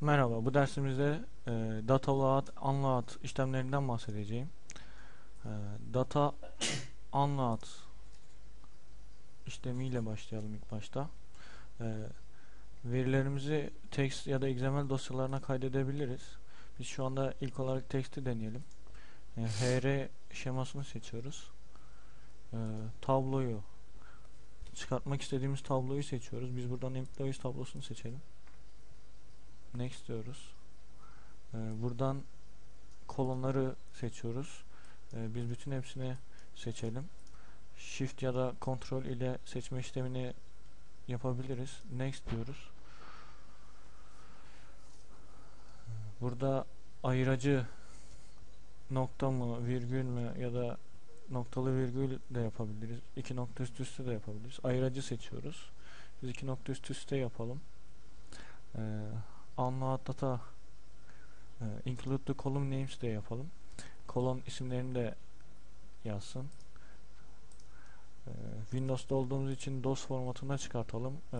Merhaba, bu dersimizde e, data load, unload işlemlerinden bahsedeceğim. E, data unload işlemiyle başlayalım ilk başta. E, verilerimizi text ya da XML dosyalarına kaydedebiliriz. Biz şu anda ilk olarak text'i deneyelim. E, hr şemasını seçiyoruz. E, tabloyu çıkartmak istediğimiz tabloyu seçiyoruz. Biz buradan employees tablosunu seçelim. Next diyoruz. Ee, buradan kolonları seçiyoruz. Ee, biz bütün hepsini seçelim. Shift ya da Ctrl ile seçme işlemini yapabiliriz. Next diyoruz. Burada ayıracı nokta mı, virgül mü ya da noktalı virgül de yapabiliriz. İki nokta üst üste de yapabiliriz. Ayıracı seçiyoruz. Biz iki nokta üst üste yapalım. Ee, unload data e, include the column names de yapalım. Kolon isimlerini de yazsın. E, Windows'da olduğumuz için DOS formatında çıkartalım. E,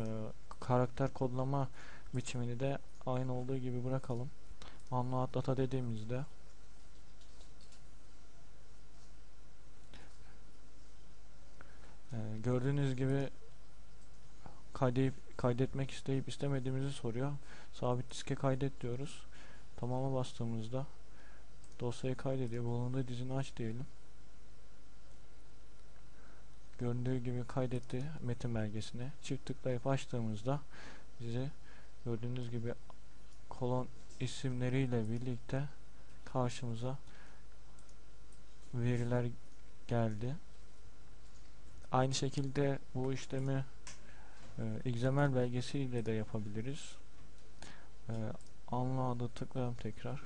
karakter kodlama biçimini de aynı olduğu gibi bırakalım. Unload data dediğimizde gördüğünüz gibi kaydedip, kaydetmek isteyip istemediğimizi soruyor. Sabit diske kaydet diyoruz. Tamama bastığımızda dosyayı kaydediyor. Bulunduğu dizini aç diyelim. Göründüğü gibi kaydetti metin belgesini. Çift tıklayıp açtığımızda bize gördüğünüz gibi kolon isimleriyle birlikte karşımıza veriler geldi. Aynı şekilde bu işlemi e, XML belgesiyle de yapabiliriz. E, Unload'a tıklayalım tekrar.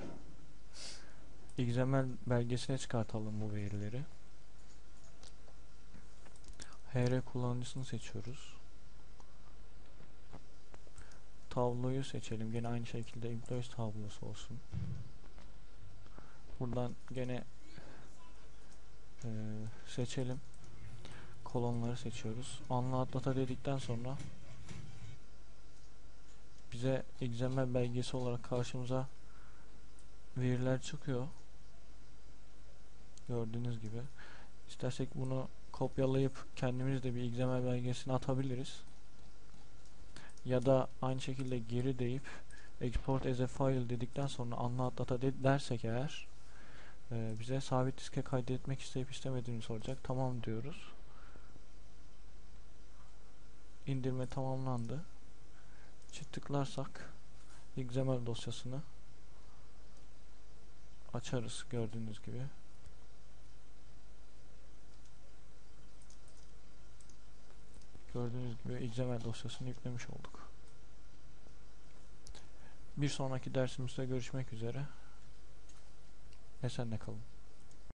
XML belgesine çıkartalım bu verileri. HR kullanıcısını seçiyoruz. Tabloyu seçelim. Gene aynı şekilde employees tablosu olsun. Buradan gene e, seçelim kolonları seçiyoruz. Unload data dedikten sonra bize XML belgesi olarak karşımıza veriler çıkıyor. Gördüğünüz gibi. İstersek bunu kopyalayıp kendimiz de bir XML belgesini atabiliriz. Ya da aynı şekilde geri deyip export as a file dedikten sonra unload data de dersek eğer e, bize sabit diske kaydetmek isteyip istemediğini soracak. Tamam diyoruz indirme tamamlandı. Çift tıklarsak XML dosyasını açarız gördüğünüz gibi. Gördüğünüz gibi XML dosyasını yüklemiş olduk. Bir sonraki dersimizde görüşmek üzere. Esenle kalın.